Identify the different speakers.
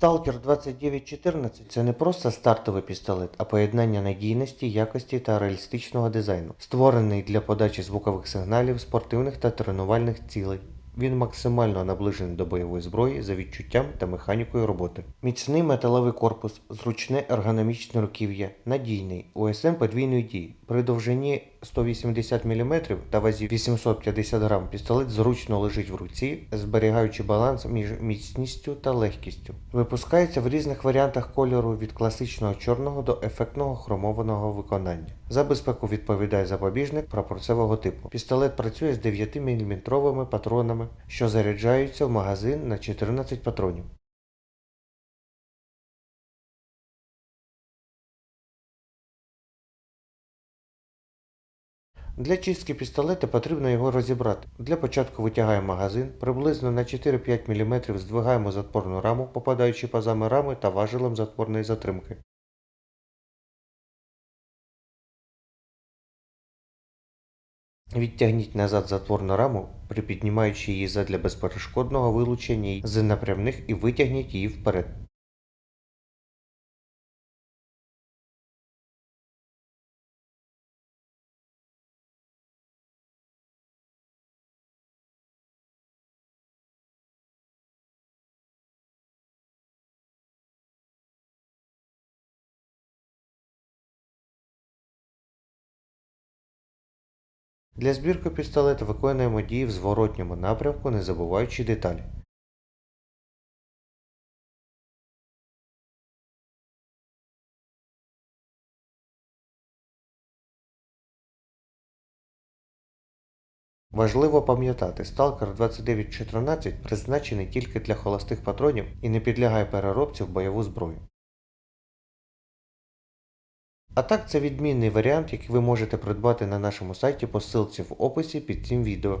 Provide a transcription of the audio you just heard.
Speaker 1: Stalker 2914 це не просто стартовий пістолет, а поєднання надійності, якості та реалістичного дизайну, створений для подачі звукових сигналів спортивних та тренувальних цілей. Він максимально наближений до бойової зброї за відчуттям та механікою роботи. Міцний металевий корпус, зручне ергономічне руків'я, надійний, УСМ подвійної дії. При довжині 180 мм та вазі 850 г пістолет зручно лежить в руці, зберігаючи баланс між міцністю та легкістю. Випускається в різних варіантах кольору від класичного чорного до ефектного хромованого виконання. За безпеку відповідає запобіжник прапорцевого типу. Пістолет працює з 9-мм патронами, що заряджаються в магазин на 14 патронів. Для чистки пістолета потрібно його розібрати. Для початку витягаємо магазин, приблизно на 4-5 мм здвигаємо затворну раму, попадаючи пазами рами та важелем затворної затримки. Відтягніть назад затворну раму, припіднімаючи її задля безперешкодного вилучення з напрямних і витягніть її вперед. Для збірки пістолета виконуємо дії в зворотньому напрямку, не забуваючи деталі. Важливо пам'ятати, Stalker 2914 призначений тільки для холостих патронів і не підлягає переробці в бойову зброю. А так це відмінний варіант, який ви можете придбати на нашому сайті по ссылці в описі під цим відео.